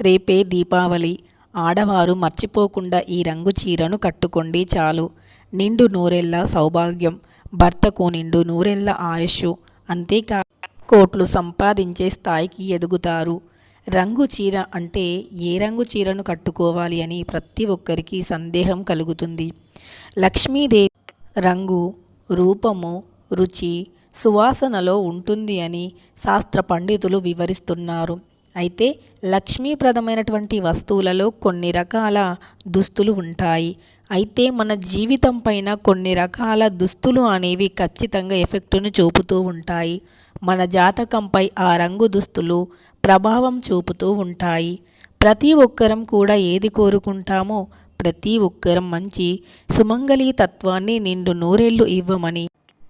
రేపే దీపావళి. ఆడవారు మర్చిపోకుండా ఈ రంగు చీరను కట్టుకోండి చాలు. నిండు నూరెళ్ళ సౌభాగ్యం. భర్తకు నిండు నూరెళ్ళ ఆయుష్ అంతేకా కోట్లు సంపాదించే స్థాయికి ఎదుగుతారు. రంగు చీర అంటే ఏ రంగు చీరను కట్టుకోవాలి అని ప్రతి ఒక్కరికి సందేహం కలుగుతుంది. లక్ష్మీదేవి రంగు రూపము రుచి సువాసనలో ఉంటుంది అని శాస్త్ర పండితులు వివరిస్తున్నారు. అయితే లక్ష్మీప్రదమైనటువంటి వస్తువులలో కొన్ని రకాల దుస్తులు ఉంటాయి. అయితే మన జీవితం పైన కొన్ని రకాల దుస్తులు అనేవి ఖచ్చితంగా ఎఫెక్టును చూపుతూ ఉంటాయి. మన జాతకంపై ఆ రంగు దుస్తులు ప్రభావం చూపుతూ ఉంటాయి. ప్రతి ఒక్కరం కూడా ఏది కోరుకుంటామో ప్రతి ఒక్కరం మంచి సుమంగళీ తత్వాన్ని నిండు నూరేళ్ళు ఇవ్వమని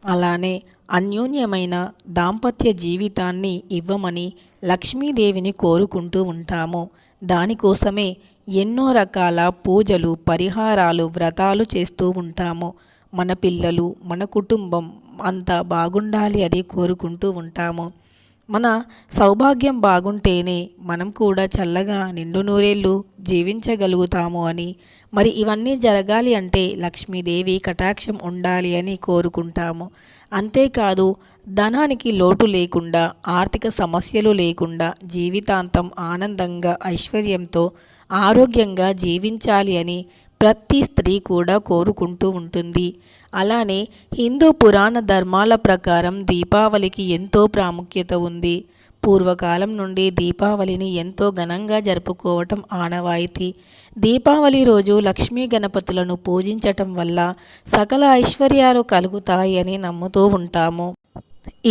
అలానే అన్యోన్యమైన దాంపత్య జీవితాన్ని ఇవ్వమని లక్ష్మీదేవిని కోరుకుంటూ ఉంటాము. దానికోసమే ఎన్నో రకాల పూజలు పరిహారాలు వ్రతాలు చేస్తూ ఉంటాము. మన పిల్లలు మన కుటుంబం అంతా బాగుండాలి అని కోరుకుంటూ ఉంటాము. మన సౌభాగ్యం బాగుంటేనే మనం కూడా చల్లగా నిండు నూరేళ్ళు జీవించగలుగుతాము అని. మరి ఇవన్నీ జరగాలి అంటే లక్ష్మీదేవి కటాక్షం ఉండాలి అని కోరుకుంటాము. అంతేకాదు ధనానికి లోటు లేకుండా ఆర్థిక సమస్యలు లేకుండా జీవితాంతం ఆనందంగా ఐశ్వర్యంతో ఆరోగ్యంగా జీవించాలి అని ప్రతి స్త్రీ కూడా కోరుకుంటూ ఉంటుంది. అలానే హిందూ పురాణ ధర్మాల ప్రకారం దీపావళికి ఎంతో ప్రాముఖ్యత ఉంది. పూర్వకాలం నుండి దీపావళిని ఎంతో ఘనంగా జరుపుకోవటం ఆనవాయితీ. దీపావళి రోజు లక్ష్మీ గణపతులను పూజించటం వల్ల సకల ఐశ్వర్యాలు కలుగుతాయి అని నమ్ముతూ ఉంటాము.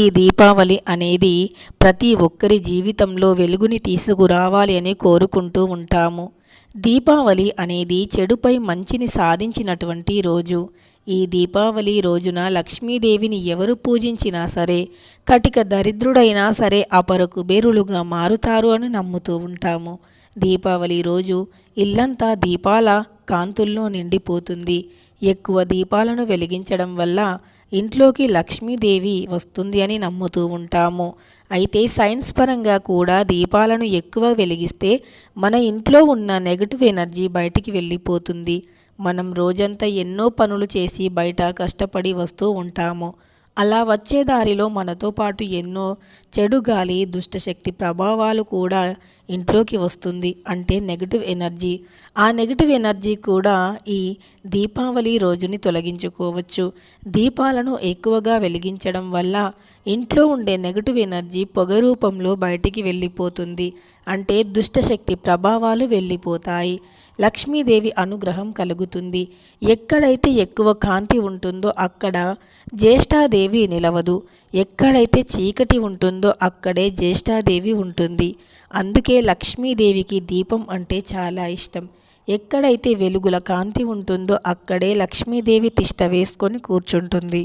ఈ దీపావళి అనేది ప్రతి ఒక్కరి జీవితంలో వెలుగుని తీసుకురావాలి అని కోరుకుంటూ ఉంటాము. దీపావళి అనేది చెడుపై మంచిని సాధించినటువంటి రోజు. ఈ దీపావళి రోజున లక్ష్మీదేవిని ఎవరు పూజించినా సరే కటిక దరిద్రుడైనా సరే అపరకు బేరులుగా మారుతారు అని నమ్ముతూ ఉంటాము. దీపావళి రోజు ఇల్లంతా దీపాల కాంతుల్లో నిండిపోతుంది. ఎక్కువ దీపాలను వెలిగించడం వల్ల ఇంట్లోకి లక్ష్మీదేవి వస్తుంది అని నమ్ముతూ ఉంటాము. అయితే సైన్స్ పరంగా కూడా దీపాలను ఎక్కువ వెలిగిస్తే మన ఇంట్లో ఉన్న నెగటివ్ ఎనర్జీ బయటికి వెళ్ళిపోతుంది. మనం రోజంతా ఎన్నో పనులు చేసి బయట కష్టపడి వస్తూ ఉంటాము. అలా వచ్చే దారిలో మనతో పాటు ఎన్నో చెడు గాలి దుష్టశక్తి ప్రభావాలు కూడా ఇంట్లోకి వస్తుంది. అంటే నెగిటివ్ ఎనర్జీ ఆ నెగిటివ్ ఎనర్జీ కూడా ఈ దీపావళి రోజుని తొలగించుకోవచ్చు. దీపాలను ఎక్కువగా వెలిగించడం వల్ల ఇంట్లో ఉండే నెగటివ్ ఎనర్జీ పొగ రూపంలో బయటికి వెళ్ళిపోతుంది. అంటే దుష్టశక్తి ప్రభావాలు వెళ్ళిపోతాయి. లక్ష్మీదేవి అనుగ్రహం కలుగుతుంది. ఎక్కడైతే ఎక్కువ కాంతి ఉంటుందో అక్కడ జ్యేష్ఠాదేవి నిలవదు. ఎక్కడైతే చీకటి ఉంటుందో అక్కడే జ్యేష్ఠాదేవి ఉంటుంది. అందుకే లక్ష్మీదేవికి దీపం అంటే చాలా ఇష్టం. ఎక్కడైతే వెలుగుల కాంతి ఉంటుందో అక్కడే లక్ష్మీదేవి తిష్ట వేసుకొని కూర్చుంటుంది.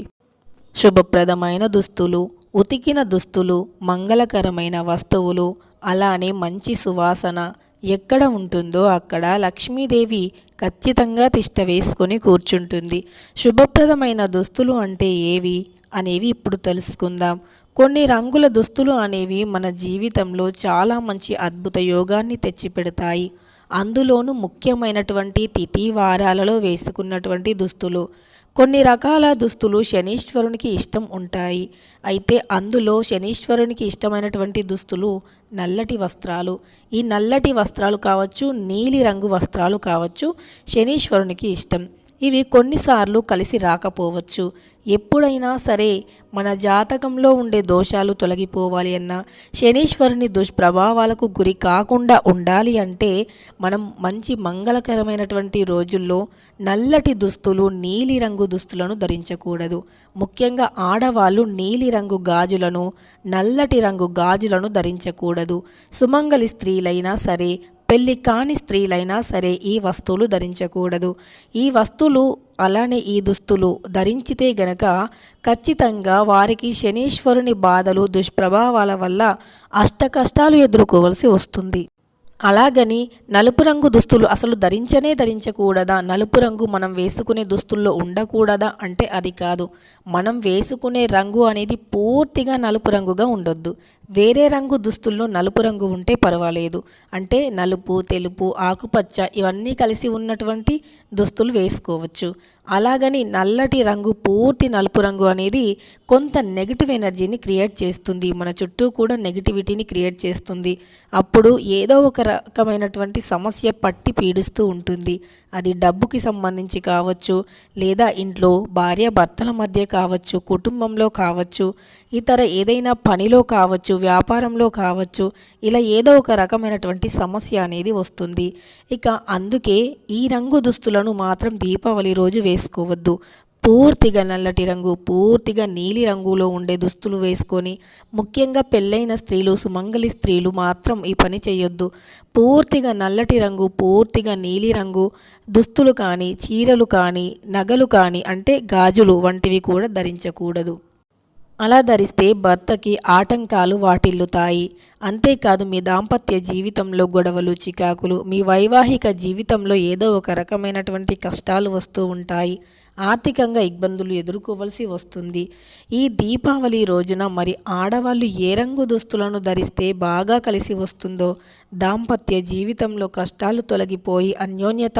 శుభప్రదమైన దుస్తులు ఉతికిన దుస్తులు మంగళకరమైన వస్తువులు అలానే మంచి సువాసన ఎక్కడ ఉంటుందో అక్కడ లక్ష్మీదేవి ఖచ్చితంగా తిష్ట వేసుకొని కూర్చుంటుంది. శుభప్రదమైన దుస్తులు అంటే ఏవి అనేవి ఇప్పుడు తెలుసుకుందాం. కొన్ని రంగుల దుస్తులు అనేవి మన జీవితంలో చాలా మంచి అద్భుత యోగాన్ని తెచ్చిపెడతాయి. అందులోనూ ముఖ్యమైనటువంటి తిథి వారాలలో వేసుకున్నటువంటి దుస్తులు. కొన్ని రకాల దుస్తులు శనీశ్వరునికి ఇష్టం ఉంటాయి. అయితే అందులో శనీశ్వరునికి ఇష్టమైనటువంటి దుస్తులు నల్లటి వస్త్రాలు. ఈ నల్లటి వస్త్రాలు కావచ్చు నీలి రంగు వస్త్రాలు కావచ్చు శనీశ్వరునికి ఇష్టం. ఇవి కొన్నిసార్లు కలిసి రాకపోవచ్చు. ఎప్పుడైనా సరే మన జాతకంలో ఉండే దోషాలు తొలగిపోవాలి అన్నా శనీశ్వరుని దుష్ప్రభావాలకు గురి కాకుండా ఉండాలి అంటే మనం మంచి మంగళకరమైనటువంటి రోజుల్లో నల్లటి దుస్తులు నీలిరంగు దుస్తులను ధరించకూడదు. ముఖ్యంగా ఆడవాళ్ళు నీలిరంగు గాజులను నల్లటి రంగు గాజులను ధరించకూడదు. సుమంగలి స్త్రీలైనా సరే పెళ్ళి కాని స్త్రీలైనా సరే ఈ వస్తువులు ధరించకూడదు. ఈ వస్తువులు అలానే ఈ దుస్తులు ధరించితే గనక ఖచ్చితంగా వారికి శనీశ్వరుని బాధలు దుష్ప్రభావాల వల్ల అష్ట కష్టాలు ఎదుర్కోవలసి వస్తుంది. అలాగని నలుపు రంగు దుస్తులు అసలు ధరించనే ధరించకూడదా? నలుపు రంగు మనం వేసుకునే దుస్తుల్లో ఉండకూడదా? అంటే అది కాదు. మనం వేసుకునే రంగు అనేది పూర్తిగా నలుపు రంగుగా ఉండొద్దు. వేరే రంగు దుస్తుల్లో నలుపు రంగు ఉంటే పర్వాలేదు. అంటే నలుపు తెలుపు ఆకుపచ్చ ఇవన్నీ కలిసి ఉన్నటువంటి దుస్తులు వేసుకోవచ్చు. అలాగని నల్లటి రంగు పూర్తి నలుపు రంగు అనేది కొంత నెగిటివ్ ఎనర్జీని క్రియేట్ చేస్తుంది. మన చుట్టూ కూడా నెగిటివిటీని క్రియేట్ చేస్తుంది. అప్పుడు ఏదో ఒక రకమైనటువంటి సమస్య పట్టి పీడిస్తూ ఉంటుంది. అది డబ్బుకి సంబంధించి కావచ్చు లేదా ఇంట్లో భార్య భర్తల మధ్య కావచ్చు కుటుంబంలో కావచ్చు ఇతర ఏదైనా పనిలో కావచ్చు వ్యాపారంలో కావచ్చు ఇలా ఏదో ఒక రకమైనటువంటి సమస్య అనేది వస్తుంది. ఇక అందుకే ఈ రంగు దుస్తులను మాత్రం దీపావళి రోజు వేసుకోవద్దు. పూర్తిగా నల్లటి రంగు పూర్తిగా నీలి రంగులో ఉండే దుస్తులు వేసుకొని ముఖ్యంగా పెళ్ళైన స్త్రీలు సుమంగలి స్త్రీలు మాత్రం ఈ పని చేయొద్దు పూర్తిగా నల్లటి రంగు పూర్తిగా నీలి రంగు దుస్తులు కానీ చీరలు కానీ నగలు కానీ అంటే గాజులు వంటివి కూడా ధరించకూడదు. అలా ధరిస్తే భర్తకి ఆటంకాలు వాటిల్లుతాయి. అంతేకాదు మీ దాంపత్య జీవితంలో గొడవలు చికాకులు మీ వైవాహిక జీవితంలో ఏదో ఒక రకమైనటువంటి కష్టాలు వస్తూ ఉంటాయి. ఆర్థికంగా ఇబ్బందులు ఎదుర్కోవలసి వస్తుంది. ఈ దీపావళి రోజున మరి ఆడవాళ్ళు ఏ రంగు దుస్తులను ధరిస్తే బాగా కలిసి వస్తుందో దాంపత్య జీవితంలో కష్టాలు తొలగిపోయి అన్యోన్యత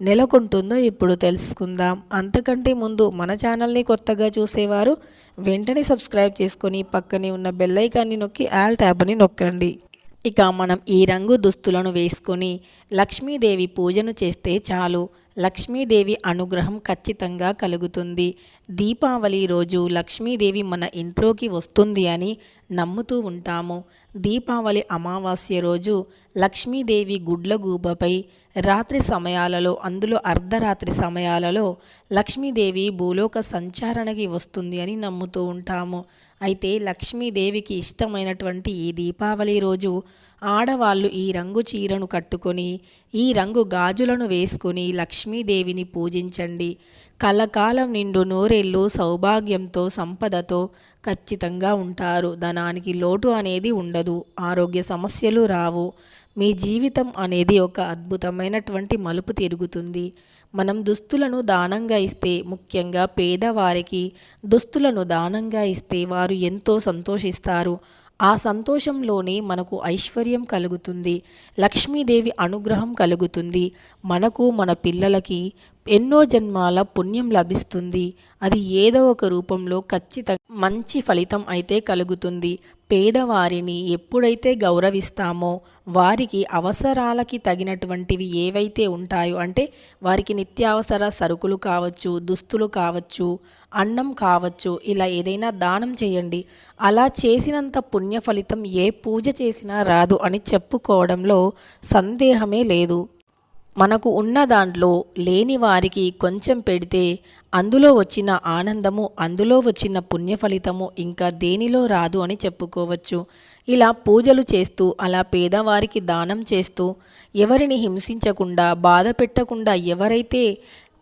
నెలకొంటుందో ఇప్పుడు తెలుసుకుందాం. అంతకంటే ముందు మన ఛానల్ని కొత్తగా చూసేవారు వెంటనే సబ్స్క్రైబ్ చేసుకొని పక్కనే ఉన్న బెల్లైకాన్ని నొక్కి ఆల్ ట్యాబ్ని నొక్కండి. ఇక మనం ఈ రంగు దుస్తులను వేసుకొని లక్ష్మీదేవి పూజను చేస్తే చాలు. లక్ష్మీదేవి అనుగ్రహం ఖచ్చితంగా కలుగుతుంది. దీపావళి రోజు లక్ష్మీదేవి మన ఇంట్లోకి వస్తుంది అని నమ్ముతూ ఉంటాము. దీపావళి అమావాస్య రోజు లక్ష్మీదేవి గుడ్లగూబపై రాత్రి సమయాలలో అందులో అర్ధరాత్రి సమయాలలో లక్ష్మీదేవి భూలోక సంచారణకి వస్తుంది అని నమ్ముతూ ఉంటాము. అయితే లక్ష్మీదేవికి ఇష్టమైనటువంటి ఈ దీపావళి రోజు ఆడవాళ్ళు ఈ రంగు చీరను కట్టుకొని ఈ రంగు గాజులను వేసుకొని లక్ష్మీదేవిని పూజించండి. కలకాలం నిండు నూరేళ్ళు సౌభాగ్యంతో సంపదతో ఖచ్చితంగా ఉంటారు. ధనానికి లోటు అనేది ఉండదు ఆరోగ్య సమస్యలు రావు. మీ జీవితం అనేది ఒక అద్భుతమైనటువంటి మలుపు తిరుగుతుంది. మనం దుస్తులను దానంగా ఇస్తే ముఖ్యంగా పేదవారికి దుస్తులను దానంగా ఇస్తే వారు ఎంతో సంతోషిస్తారు. ఆ సంతోషంలోనే మనకు ఐశ్వర్యం కలుగుతుంది. లక్ష్మీదేవి అనుగ్రహం కలుగుతుంది. మనకు మన పిల్లలకి ఎన్నో జన్మాల పుణ్యం లభిస్తుంది. అది ఏదో ఒక రూపంలో ఖచ్చితంగా మంచి ఫలితం అయితే కలుగుతుంది. పేదవారిని ఎప్పుడైతే గౌరవిస్తామో వారికి అవసరాలకి తగినటువంటివి ఏవైతే ఉంటాయో అంటే వారికి నిత్యావసర సరుకులు కావచ్చు దుస్తులు కావచ్చు అన్నం కావచ్చు ఇలా ఏదైనా దానం చేయండి. అలా చేసినంత పుణ్య ఫలితం ఏ పూజ చేసినా రాదు అని చెప్పుకోవడంలో సందేహమే లేదు. మనకు ఉన్న దాంట్లో లేని వారికి కొంచెం పెడితే అందులో వచ్చిన ఆనందము అందులో వచ్చిన పుణ్య ఫలితము ఇంకా దేనిలో రాదు అని చెప్పుకోవచ్చు. ఇలా పూజలు చేస్తూ అలా పేదవారికి దానం చేస్తూ ఎవరిని హింసించకుండా బాధ పెట్టకుండా ఎవరైతే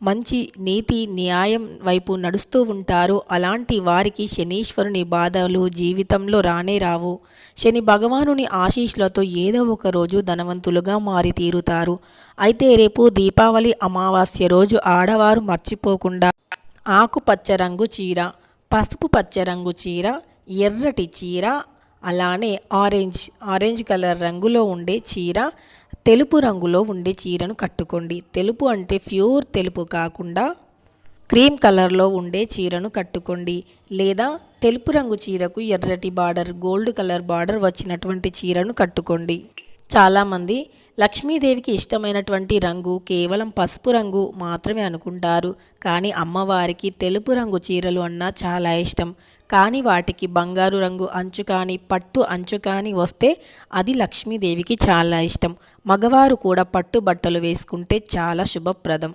మంచి నీతి న్యాయం వైపు నడుస్తూ ఉంటారో. అలాంటి వారికి శనీశ్వరుని బాధలు జీవితంలో రానే రావు. శని భగవానుని ఆశీస్సులతో ఏదో ఒక రోజు ధనవంతులుగా మారి తీరుతారు అయితే రేపు దీపావళి అమావాస్య రోజు ఆడవారు మర్చిపోకుండా ఆకుపచ్చ రంగు చీర పసుపు పచ్చ రంగు చీర ఎర్రటి చీర అలానే ఆరెంజ్ ఆరెంజ్ కలర్ రంగులో ఉండే చీర తెలుపు రంగులో ఉండే చీరను కట్టుకోండి. తెలుపు అంటే ప్యూర్ తెలుపు కాకుండా క్రీమ్ కలర్లో ఉండే చీరను కట్టుకోండి. లేదా తెలుపు రంగు చీరకు ఎర్రటి బార్డర్ గోల్డ్ కలర్ బార్డర్ వచ్చినటువంటి చీరను కట్టుకోండి. చాలామంది లక్ష్మీదేవికి ఇష్టమైనటువంటి రంగు కేవలం పసుపు రంగు మాత్రమే అనుకుంటారు. కానీ అమ్మవారికి తెలుపు రంగు చీరలు అన్నా చాలా ఇష్టం. కానీ వాటికి బంగారు రంగు అంచు కానీ పట్టు అంచు కానీ వస్తే అది లక్ష్మీదేవికి చాలా ఇష్టం. మగవారు కూడా పట్టు బట్టలు వేసుకుంటే చాలా శుభప్రదం.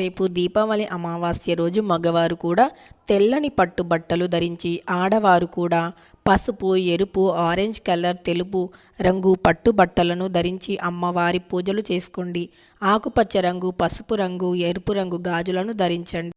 రేపు దీపావళి అమావాస్య రోజు మగవారు కూడా తెల్లని పట్టు బట్టలు ధరించి ఆడవారు కూడా పసుపు ఎరుపు ఆరెంజ్ కలర్ తెలుపు రంగు పట్టు బట్టలను ధరించి అమ్మవారి పూజలు చేసుకోండి. ఆకుపచ్చ రంగు పసుపు రంగు ఎరుపు రంగు గాజులను ధరించండి.